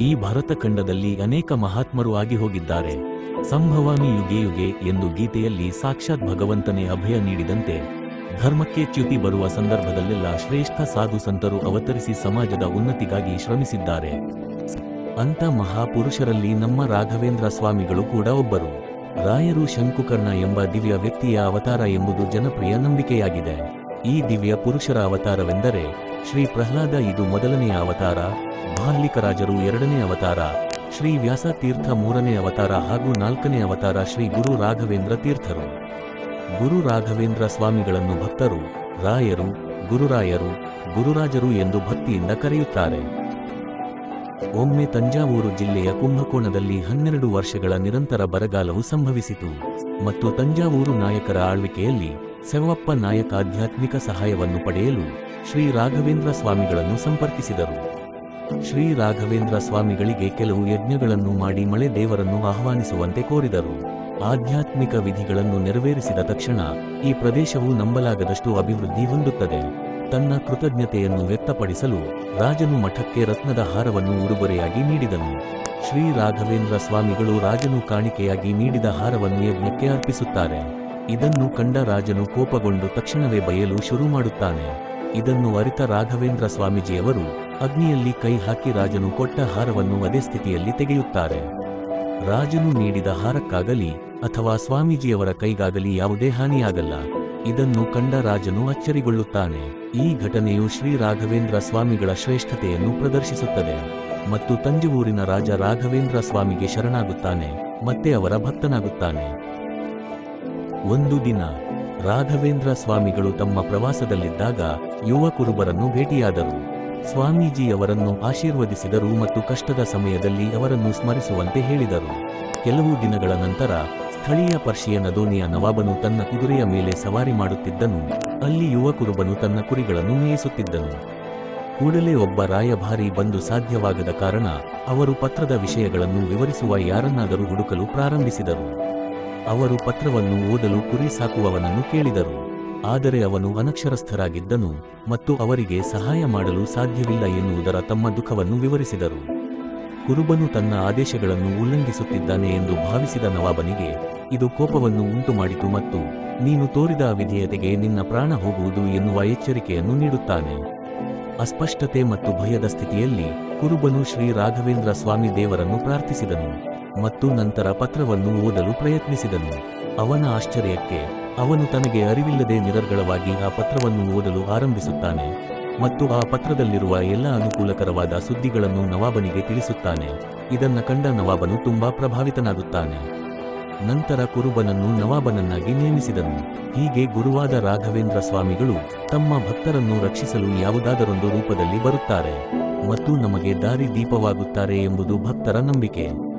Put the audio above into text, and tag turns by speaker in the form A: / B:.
A: ಈ ಭಾರತ ಖಂಡದಲ್ಲಿ ಅನೇಕ ಮಹಾತ್ಮರು ಆಗಿ ಹೋಗಿದ್ದಾರೆ. ಸಂಭವಾಮಿ ಯುಗೆ ಯುಗೆ ಎಂದು ಗೀತೆಯಲ್ಲಿ ಸಾಕ್ಷಾತ್ ಭಗವಂತನೇ ಅಭಯ ನೀಡಿದಂತೆ ಧರ್ಮಕ್ಕೆ ಚ್ಯುತಿ ಬರುವ ಸಂದರ್ಭದಲ್ಲೆಲ್ಲ ಶ್ರೇಷ್ಠ ಸಾಧು ಸಂತರು ಅವತರಿಸಿ ಸಮಾಜದ ಉನ್ನತಿಗಾಗಿ ಶ್ರಮಿಸಿದ್ದಾರೆ. ಅಂತ ಮಹಾಪುರುಷರಲ್ಲಿ ನಮ್ಮ ರಾಘವೇಂದ್ರ ಸ್ವಾಮಿಗಳು ಕೂಡ ಒಬ್ಬರು. ರಾಯರು ಶಂಕುಕರ್ಣ ಎಂಬ ದಿವ್ಯ ವ್ಯಕ್ತಿಯ ಅವತಾರ ಎಂಬುದು ಜನಪ್ರಿಯ ನಂಬಿಕೆಯಾಗಿದೆ. ಈ ದಿವ್ಯ ಪುರುಷರ ಅವತಾರವೆಂದರೆ ಶ್ರೀ ಪ್ರಹ್ಲಾದ ಇದು ಮೊದಲನೆಯ ಅವತಾರ ಬಾಹ್ಲಿಕರಾಜರು ಎರಡನೇ ಅವತಾರ, ಶ್ರೀ ವ್ಯಾಸತೀರ್ಥ ಮೂರನೇ ಅವತಾರ ಹಾಗೂ ನಾಲ್ಕನೇ ಅವತಾರ ಶ್ರೀ ಗುರು ರಾಘವೇಂದ್ರ ತೀರ್ಥರು. ಗುರು ರಾಘವೇಂದ್ರ ಸ್ವಾಮಿಗಳನ್ನು ಭಕ್ತರು, ರಾಯರು, ಗುರುರಾಯರು, ಗುರುರಾಜರು ಎಂದು ಭಕ್ತಿಯಿಂದ ಕರೆಯುತ್ತಾರೆ. ಒಮ್ಮೆ ತಂಜಾವೂರು ಜಿಲ್ಲೆಯ ಕುಂಭಕೋಣದಲ್ಲಿ ಹನ್ನೆರಡು ವರ್ಷಗಳ ನಿರಂತರ ಬರಗಾಲವು ಸಂಭವಿಸಿತು ಮತ್ತು ತಂಜಾವೂರು ನಾಯಕರ ಆಳ್ವಿಕೆಯಲ್ಲಿ ಸೆವ್ವಪ್ಪ ನಾಯಕ ಆಧ್ಯಾತ್ಮಿಕ ಸಹಾಯವನ್ನು ಪಡೆಯಲು ಶ್ರೀ ರಾಘವೇಂದ್ರ ಸ್ವಾಮಿಗಳನ್ನು ಸಂಪರ್ಕಿಸಿದರು. ಶ್ರೀ ರಾಘವೇಂದ್ರ ಸ್ವಾಮಿಗಳಿಗೆ ಕೆಲವು ಯಜ್ಞಗಳನ್ನು ಮಾಡಿ ಮಳೆ ದೇವರನ್ನು ಆಹ್ವಾನಿಸುವಂತೆ ಕೋರಿದರು. ಆಧ್ಯಾತ್ಮಿಕ ವಿಧಿಗಳನ್ನು ನೆರವೇರಿಸಿದ ತಕ್ಷಣ ಈ ಪ್ರದೇಶವು ನಂಬಲಾಗದಷ್ಟು ಅಭಿವೃದ್ಧಿ ಹೊಂದುತ್ತದೆ. ತನ್ನ ಕೃತಜ್ಞತೆಯನ್ನು ವ್ಯಕ್ತಪಡಿಸಲು ರಾಜನು ಮಠಕ್ಕೆ ರತ್ನದ ಹಾರವನ್ನು ಉಡುಗೊರೆಯಾಗಿ ನೀಡಿದನು. ಶ್ರೀ ರಾಘವೇಂದ್ರ ಸ್ವಾಮಿಗಳು ರಾಜನು ಕಾಣಿಕೆಯಾಗಿ ನೀಡಿದ ಹಾರವನ್ನು ಯಜ್ಞಕ್ಕೆ ಅರ್ಪಿಸುತ್ತಾರೆ. ಇದನ್ನು ಕಂಡ ರಾಜನು ಕೋಪಗೊಂಡು ತಕ್ಷಣವೇ ಬಯಲು ಶುರು ಮಾಡುತ್ತಾನೆ. ಇದನ್ನು ಅರಿತ ರಾಘವೇಂದ್ರ ಸ್ವಾಮೀಜಿಯವರು ಅಗ್ನಿಯಲ್ಲಿ ಕೈ ಹಾಕಿ ರಾಜನು ಕೊಟ್ಟ ಹಾರವನ್ನು ಅದೇ ಸ್ಥಿತಿಯಲ್ಲಿ ತೆಗೆಯುತ್ತಾರೆ. ರಾಜನು ನೀಡಿದ ಹಾರಕ್ಕಾಗಲಿ ಅಥವಾ ಸ್ವಾಮೀಜಿಯವರ ಕೈಗಾಗಲಿ ಯಾವುದೇ ಹಾನಿಯಾಗಲ್ಲ. ಇದನ್ನು ಕಂಡ ರಾಜನು ಅಚ್ಚರಿಗೊಳ್ಳುತ್ತಾನೆ. ಈ ಘಟನೆಯು ಶ್ರೀ ರಾಘವೇಂದ್ರ ಸ್ವಾಮಿಗಳ ಶ್ರೇಷ್ಠತೆಯನ್ನು ಪ್ರದರ್ಶಿಸುತ್ತದೆ. ಮತ್ತು ತಂಜವೂರಿನ ರಾಜ ರಾಘವೇಂದ್ರ ಸ್ವಾಮಿಗೆ ಶರಣಾಗುತ್ತಾನೆ. ಮತ್ತೆ ಅವರ ಭಕ್ತನಾಗುತ್ತಾನೆ. ಒಂದು ದಿನ ರಾಘವೇಂದ್ರ ಸ್ವಾಮಿಗಳು ತಮ್ಮ ಪ್ರವಾಸದಲ್ಲಿದ್ದಾಗ ಯುವ ಕುರುಬರನ್ನು ಭೇಟಿಯಾದರು. ಸ್ವಾಮೀಜಿಯವರನ್ನು ಆಶೀರ್ವದಿಸಿದರು ಮತ್ತು ಕಷ್ಟದ ಸಮಯದಲ್ಲಿ ಅವರನ್ನು ಸ್ಮರಿಸುವಂತೆ ಹೇಳಿದರು. ಕೆಲವು ದಿನಗಳ ನಂತರ ಸ್ಥಳೀಯ ಪರ್ಷಿಯನ ದೋಣಿಯ ನವಾಬನು ತನ್ನ ಕುದುರೆಯ ಮೇಲೆ ಸವಾರಿ ಮಾಡುತ್ತಿದ್ದನು. ಅಲ್ಲಿ ಯುವಕುರುಬನು ತನ್ನ ಕುರಿಗಳನ್ನು ಮೇಯಿಸುತ್ತಿದ್ದನು. ಕೂಡಲೇ ಒಬ್ಬ ರಾಯಭಾರಿ ಬಂದು ಸಾಧ್ಯವಾಗದ ಕಾರಣ ಅವರು ಪತ್ರದ ವಿಷಯಗಳನ್ನು ವಿವರಿಸುವ ಯಾರನ್ನಾದರೂ ಹುಡುಕಲು ಪ್ರಾರಂಭಿಸಿದರು. ಅವರು ಪತ್ರವನ್ನು ಓದಲು ಕುರಿ ಸಾಕುವವನನ್ನು ಕೇಳಿದರು. ಆದರೆ ಅವನು ಅನಕ್ಷರಸ್ಥರಾಗಿದ್ದನು ಮತ್ತು ಅವರಿಗೆ ಸಹಾಯ ಮಾಡಲು ಸಾಧ್ಯವಿಲ್ಲ ಎನ್ನುವುದರ ತಮ್ಮ ದುಃಖವನ್ನು ವಿವರಿಸಿದರು. ಕುರುಬನು ತನ್ನ ಆದೇಶಗಳನ್ನು ಉಲ್ಲಂಘಿಸುತ್ತಿದ್ದಾನೆ ಎಂದು ಭಾವಿಸಿದ ನವಾಬನಿಗೆ, ಇದು ಕೋಪವನ್ನು ಉಂಟುಮಾಡಿತು ಮತ್ತು ನೀನು ತೋರಿದ ವಿಧೇಯತೆಗೆ ನಿನ್ನ ಪ್ರಾಣ ಹೋಗುವುದು ಎನ್ನುವ ಎಚ್ಚರಿಕೆಯನ್ನು ನೀಡುತ್ತಾನೆ. ಅಸ್ಪಷ್ಟತೆ ಮತ್ತು ಭಯದ ಸ್ಥಿತಿಯಲ್ಲಿ ಕುರುಬನು ಶ್ರೀ ರಾಘವೇಂದ್ರ ಸ್ವಾಮಿ ದೇವರನ್ನು ಪ್ರಾರ್ಥಿಸಿದನು. ಮತ್ತು ನಂತರ ಪತ್ರವನ್ನು ಓದಲು ಪ್ರಯತ್ನಿಸಿದನು. ಅವನ ಆಶ್ಚರ್ಯಕ್ಕೆ ಅವನು ತನಗೆ ಅರಿವಿಲ್ಲದೆ ನಿರರ್ಗಳವಾಗಿ ಆ ಪತ್ರವನ್ನು ಓದಲು ಆರಂಭಿಸುತ್ತಾನೆ ಮತ್ತು ಆ ಪತ್ರದಲ್ಲಿರುವ ಎಲ್ಲ ಅನುಕೂಲಕರವಾದ ಸುದ್ದಿಗಳನ್ನು ನವಾಬನಿಗೆ ತಿಳಿಸುತ್ತಾನೆ. ಇದನ್ನ ಕಂಡ ನವಾಬನು ತುಂಬಾ ಪ್ರಭಾವಿತನಾಗುತ್ತಾನೆ. ನಂತರ ಕುರುಬನನ್ನು ನವಾಬನನ್ನಾಗಿ ನೇಮಿಸಿದನು. ಹೀಗೆ ಗುರುವಾದ ರಾಘವೇಂದ್ರ ಸ್ವಾಮಿಗಳು ತಮ್ಮ ಭಕ್ತರನ್ನು ರಕ್ಷಿಸಲು ಯಾವುದಾದರೊಂದು ರೂಪದಲ್ಲಿ ಬರುತ್ತಾರೆ ಮತ್ತು ನಮಗೆ ದಾರಿ ದೀಪವಾಗುತ್ತಾರೆ ಎಂಬುದು ಭಕ್ತರ ನಂಬಿಕೆ.